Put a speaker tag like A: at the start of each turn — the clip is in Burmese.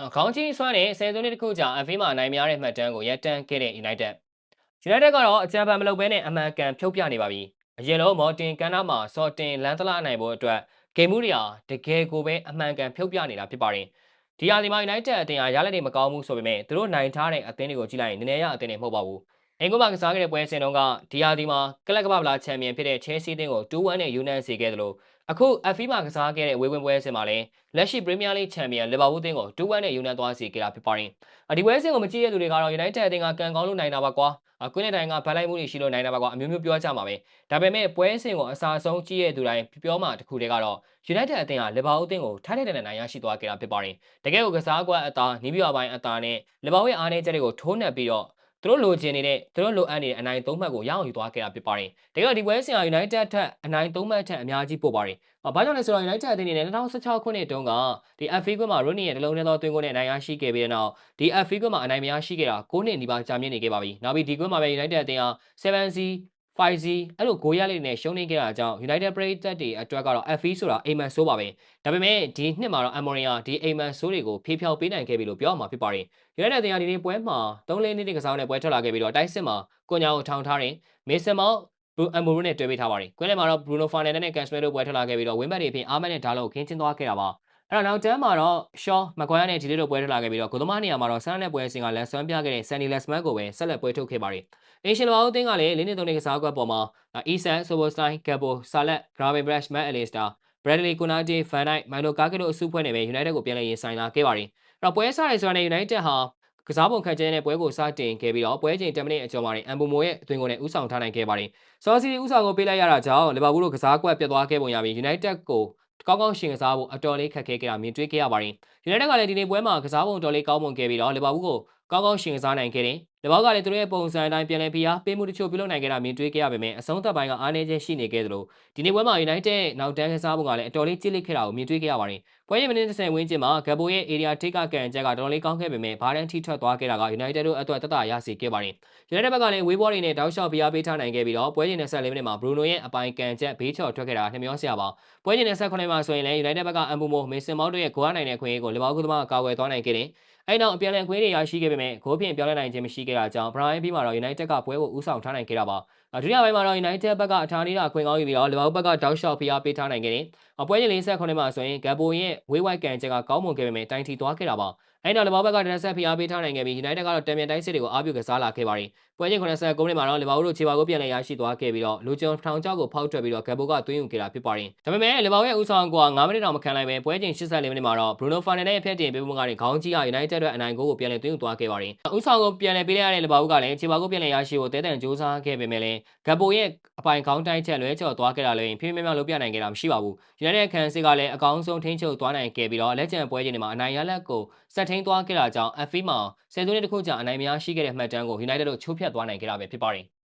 A: ။ခေါင်းကြီးဆွမ်းတဲ့ဆယ်စုနှစ်တခုကြာအဖေးမှာနိုင်များတဲ့မှတ်တမ်းကိုရပ်တန့်ခဲ့တဲ့ United United ကတော့အကြံဖန်မလုပ်ဘဲနဲ့အမှန်ကန်ဖြုတ်ပြနေပါပြီ။အရင်လုံးမော်တင်ကန်နာမှာစော်တင်လန်တလာနိုင်ဖို့အတွက်ဂိမ်းမှုတွေဟာတကယ်ကိုပဲအမှန်ကန်ဖြုတ်ပြနေတာဖြစ်ပါတယ်။ဒီဟာဒီမှာ United အသင်းဟာရလက်တွေမကောင်းဘူးဆိုပေမဲ့သူတို့နိုင်ထားတဲ့အသင်းတွေကိုကြည့်လိုက်ရင်နည်းနည်းရအသင်းတွေမဟုတ်ပါဘူး။ အင်္ဂုမှာကစားခဲ့တဲ့ပွဲစဉ်တုန်းကဒီဟာဒီမှာကလပ်ကပ္ပဗလာချန်ပီယံဖြစ်တဲ့ Chelsea အသင်းကို2-1နဲ့ယူနန်စီခဲ့တယ်လို့အခု FA မှာကစားခဲ့တဲ့ဝေးဝင်ပွဲစဉ်မှာလည်းလက်ရှိ Premier League Champion Liverpool အသင်းကို2-1နဲ့ယူနန်သွားစီခဲ့တာဖြစ်ပါတယ်။ဒီပွဲစဉ်ကိုမကြည့်ရတဲ့သူတွေကတော့ United အသင်းကကံကောင်းလို့နိုင်တာပါကွာ။ကွင်းနဲ့တိုင်ကဗန်လိုက်မှုတွေရှိလို့နိုင်တာပါကွာအမျိုးမျိုးပြောကြမှာပဲ။ဒါပေမဲ့ပွဲစဉ်ကိုအစားဆုံးကြည့်ရတဲ့သူတိုင်းပြောမှတစ်ခုတည်းကတော့ United အသင်းက Liverpool အသင်းကိုထားတဲ့တဲ့နိုင်ရရှိသွားခဲ့တာဖြစ်ပါတယ်။တကယ်ကိုကစားကွက်အသာနီးပြပိုင်းအသာနဲ့ Liverpool ရဲ့အားနည်းချက်တွေကိုထိုးနှက်ပြီးတော့ သူတို့လိုချင်နေတဲ့သူတို့လိုအပ်နေတဲ့အနိုင်၃မှတ်ကိုရအောင်ယူသွားခဲ့တာဖြစ်ပါတယ်။တကယ်တော့ဒီပွဲစဉ်ဟာ United ထက်အနိုင်၃မှတ်ထက်အများကြီးပိုပါတယ်။ဘာကြောင့်လဲဆိုတော့ United အသင်းအနေနဲ့2016ခုနှစ်တုန်းကဒီ FA ကွင်းမှာ Rooney ရဲ့တလုံးထဲသောသွင်းကိုနဲ့အနိုင်ရရှိခဲ့ပြီးတဲ့နောက်ဒီ FA ကွင်းမှာအနိုင်မရရှိခဲ့တာ9နှစ်နီးပါးကြာမြင့်နေခဲ့ပါပြီ။နောက်ပြီးဒီကွင်းမှာပဲ United အသင်းဟာ 7C 5C အဲ့လိုဂိုးရလေးနဲ့ရှုံးနေခဲ့တာကြောင့် United ပရိသတ်တွေအတွက်ကတော့ FA ဆိုတာအိမ်မန်ဆိုးပါပဲ။ဒါပေမဲ့ဒီနှစ်မှာတော့ Amorim ကဒီအိမ်မန်ဆိုးတွေကိုဖေးဖြောက်ပေးနိုင်ခဲ့ပြီလို့ပြောရမှာဖြစ်ပါတယ်။ United အသင်းကဒီနေ့ပွဲမှာ3-4နှစ်တကစားတဲ့ပွဲထွက်လာခဲ့ပြီးတော့တိုက်စစ်မှာကိုညာကိုထောင်ထားတဲ့ Mason Mount အမ်မိုရိုနဲ့တွေ့ပေးထားပါတယ်။ကွင်းလယ်မှာတော့ Bruno Fernandes နဲ့ Casemiro ပွဲထွက်လာခဲ့ပြီးတော့ဝင်းဘက်တွေအဖြစ်အာမတ်နဲ့ဒါလုံးကိုခင်းချင်းသွားခဲ့တာပါ။ အဲ့တော့နောက်တန်းမှာတော့ Shaw မကွိုင်းနဲ့ဒီလေးတို့ပွဲထွက်လာခဲ့ပြီးတော့ဂိုသမားနေရာမှာတော့ဆန်းနဲ့ပွဲစဉ်ကလက်ဆွမ်းပြခဲ့တဲ့ Sandy Lesman ကိုပဲဆက်လက်ပွဲထုတ်ခဲ့ပါတယ်။အင်ရှင်လောအသင်းကလည်း၄နှစ်၃နှစ်ကစားကွက်ပေါ်မှာ Isan, Soboslai, Gabo, Salah, Gravenberch, Matt Allister, Bradley Konate, Van Dijk, Milo Kake တို့အစုဖွဲ့နေပဲ United ကိုပြန်လည်ရင်ဆိုင်လာခဲ့ပါတယ်။အဲ့တော့ပွဲစားရဲဆိုတာနဲ့ United ဟာကစားပုံခန့်ကျဲတဲ့ပွဲကိုစတင်ခဲ့ပြီးတော့ပွဲချိန်10မိနစ်အကျော်မှာအမ်ဘူမိုရဲ့အသွင်ကိုလည်းဥဆောင်ထားနိုင်ခဲ့ပါတယ်။ဆော်စီဥဆောင်ကိုပေးလိုက်ရတာကြောင့်လီဗာပူးတို့ကစားကွက်ပြတ်သွားခဲ့ပုံရပြီး United ကို ကောင်းကောင်းရှင်ကစားဖို့အတော်လေးခက်ခဲခဲ့တာမြင်တွေ့ခဲ့ရပါတယ်။ United ကလည်းဒီနေ့ပွဲမှာကစားပုံတော်လေးကောင်းမွန်ခဲ့ပြီးတော့လီဗာပူးကိုကောင်းကောင်းရှင်ကစားနိုင်ခဲ့တယ်။ လဘောက်ကလည်းသူတို့ရဲ့ပုံစံအတိုင်းပြန်လည်ဖိအားပေးမှုတချို့ပြုလုပ်နိုင်ခဲ့တာမြင်တွေ့ခဲ့ရပေမဲ့အဆုံးသတ်ပိုင်းကအားနည်းချက်ရှိနေခဲ့သလိုဒီနေ့ပွဲမှာ United နောက်တန်းကစားပုံကလည်းအတော်လေးကြစ်လက်ခဲ့တာကိုမြင်တွေ့ခဲ့ရပါတယ်။ပွဲရင်မိနစ်30ဝန်းကျင်မှာဂဘိုရဲ့ area ထိကကန်ချက်ကတော်လေးကောင်းခဲ့ပေမဲ့ဘားတန်းထိထွက်သွားခဲ့တာက United တို့အတွက်တတရစီခဲ့ပါတယ်။ United ဘက်ကလည်းဝေးဘော်တွေနဲ့တောက်လျှောက်ဖိအားပေးထားနိုင်ခဲ့ပြီးတော့ပွဲရင်24မိနစ်မှာ Bruno ရဲ့အပိုင်ကန်ချက်ဘေးချော်ထွက်ခဲ့တာနှမျောစရာပါ။ပွဲရင်28မှာဆိုရင်လည်း United ဘက်က Ambumo, Mason Mount တို့ရဲ့ဂိုးနိုင်တဲ့အခွင့်အရေးကိုလီဗာပူးကသမားကာကွယ်သွားနိုင်ခဲ့တယ်။အဲနောက်အပြန်အလှန်ခွေးတွေရရှိခဲ့ပေမဲ့ဂိုးဖြင့်ပြောင်းလဲနိုင်ခြင်းမရှိခဲ့တာကြောင့် Brian ပြီးမှာတော့ United ကပွဲကိုဦးဆောင်ထားနိုင်ခဲ့တာပါဒုတိယပိုင်းမှာတော့ United ဘက်ကအထာနေတာခွင့်ကောင်းယူပြီးတော့ Liverpool ဘက်ကတောက်လျှောက်ဖိအားပေးထားနိုင်ခဲ့တယ်။ပွဲချင်း48မှာဆိုရင် Gabo ရဲ့ဝေးဝိုက်ကန်ချက်ကကောင်းမွန်ခဲ့ပေမဲ့တိုင်ထီသွားခဲ့တာပါ။ အဲ့နောက်လီဗာပူးဘက်ကတရက်ဆက်ဖိအားပေးထားနိုင်ခဲ့ပြီး United ကတော့တံမြန်တိုင်းစစ်တွေကိုအားပြုကစားလာခဲ့ပါတယ်။ပွဲချင်း89မိနစ်မှာတော့လီဗာပူးတို့ခြေပါကိုပြန်လည်ရရှိသွားခဲ့ပြီးတော့လူဂျွန်ထောင်ကျောက်ကိုဖောက်ထွက်ပြီးတော့ဂက်ဘိုကသွင်းယူခဲ့တာဖြစ်ပါတယ်။ဒါပေမဲ့လီဗာပူးရဲ့ဦးဆောင်က9မိနစ်တောင်မခံနိုင်ပဲပွဲချင်း84မိနစ်မှာတော့ Bruno Fernandes ရဲ့ဖျက်တင်ပေးမှုကနေခေါင်းကြီးဟာ United အတွက်အနိုင်ဂိုးကိုပြန်လည်သွင်းယူသွားခဲ့ပါတယ်။ဦးဆောင်ကိုပြန်လည်ပေးလိုက်ရတဲ့လီဗာပူးကလည်းခြေပါကိုပြန်လည်ရရှိဖို့တဲတန်စူးစမ်းခဲ့ပေမဲ့လည်းဂက်ဘိုရဲ့အပိုင်ခေါင်းတိုင်းချက်လွဲကျော်သွားခဲ့တာလည်းဖြည်းဖြည်းများလုပ်ပြနိုင်ခဲ့တာမရှိပါဘူး။ United ခန်းစစ်ကလည်းအကောင်းဆုံးထိန်းချုပ်သွားနိုင်ခဲ့ပြီးတော့လက်ကျန်ပွဲချင်းတွေမှာအနိုင်ရလက်ကိုဆက်ထိန်သွားခဲ့တာကြောင့် FA မှာဆယ်စုနှစ်တခုကြာအနိုင်မရရှိခဲ့တဲ့မှတ်တမ်းကို United တို့ချိုးဖျက်သွားနိုင်ခဲ့တာပဲဖြစ်ပါတယ်။